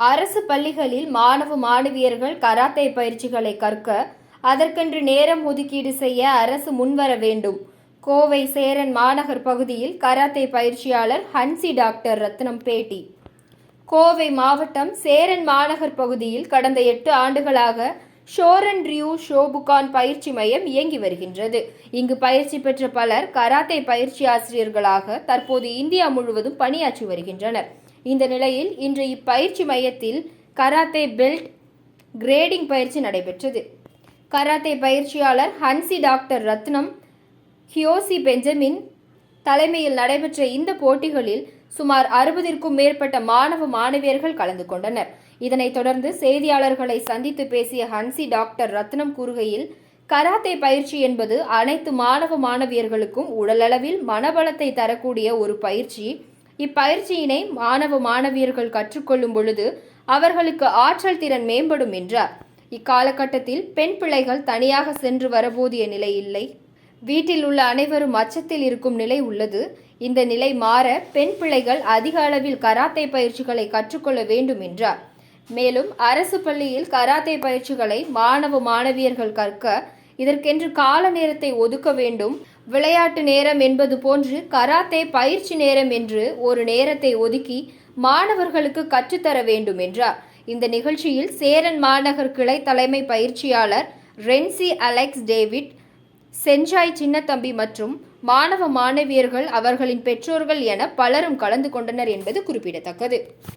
அரசு பள்ளிகளில் மாணவ மாணவியர்கள் கராத்தே பயிற்சிகளை கற்க அதற்கென்று நேரம் ஒதுக்கீடு செய்ய அரசு முன்வர வேண்டும். கோவை சேரன் மாநகர் பகுதியில் கராத்தே பயிற்சியாளர் ஹன்சி டாக்டர் ரத்னம் பேட்டி கோவை மாவட்டம் சேரன் மாநகர் பகுதியில் கடந்த எட்டு ஆண்டுகளாக ஷோரன் ரியூ ஷோபுகான் பயிற்சி மையம் இயங்கி வருகின்றது. இங்கு பயிற்சி பெற்ற பலர் கராத்தே பயிற்சி ஆசிரியர்களாக தற்போது இந்தியா முழுவதும் பணியாற்றி வருகின்றனர். இந்த நிலையில் இன்று இப்பயிற்சி மையத்தில் கராத்தே பெல்ட் கிரேடிங் பயிற்சி நடைபெற்றது. கராத்தே பயிற்சியாளர் ஹன்சி டாக்டர் ரத்னம் ஹியோசி பெஞ்சமின் தலைமையில் நடைபெற்ற இந்த போட்டிகளில் சுமார் அறுபதிற்கும் மேற்பட்ட மாணவ மாணவியர்கள் கலந்து கொண்டனர். இதனைத் தொடர்ந்து செய்தியாளர்களை சந்தித்து பேசிய ஹன்சி டாக்டர் ரத்னம் கூறுகையில் கராத்தே பயிற்சி என்பது அனைத்து மாணவ மாணவியர்களுக்கும் உடலளவில் மனபலத்தை தரக்கூடிய ஒரு பயிற்சி. இப்பயிற்சியினை மாணவ மாணவியர்கள் கற்றுக்கொள்ளும் பொழுது அவர்களுக்கு ஆற்றல் திறன் மேம்படும் என்றார். இக்காலகட்டத்தில் பெண் பிள்ளைகள் தனியாக சென்று வரபோதிய நிலை இல்லை. வீட்டில் உள்ள அனைவரும் அச்சத்தில் இருக்கும் நிலை உள்ளது. இந்த நிலை மாற பெண் பிள்ளைகள் அதிக அளவில் கராத்தே பயிற்சிகளை கற்றுக்கொள்ள வேண்டும் என்றார். மேலும் அரசு பள்ளியில் கராத்தே பயிற்சிகளை மாணவ மாணவியர்கள் கற்க இதற்கென்று கால நேரத்தை ஒதுக்க வேண்டும். விளையாட்டு நேரம் என்பது போன்று கராத்தே பயிற்சி நேரம் என்று ஒரு நேரத்தை ஒதுக்கி மாணவர்களுக்கு கற்றுத்தர வேண்டும் என்றார். இந்த நிகழ்ச்சியில் சேரன் மாநகர் கிளை தலைமை பயிற்சியாளர் Renshi Alex David Sensei Chinnathambi மற்றும் மாணவ மாணவியர்கள் அவர்களின் பெற்றோர்கள் என பலரும் கலந்து கொண்டனர் என்பது குறிப்பிடத்தக்கது.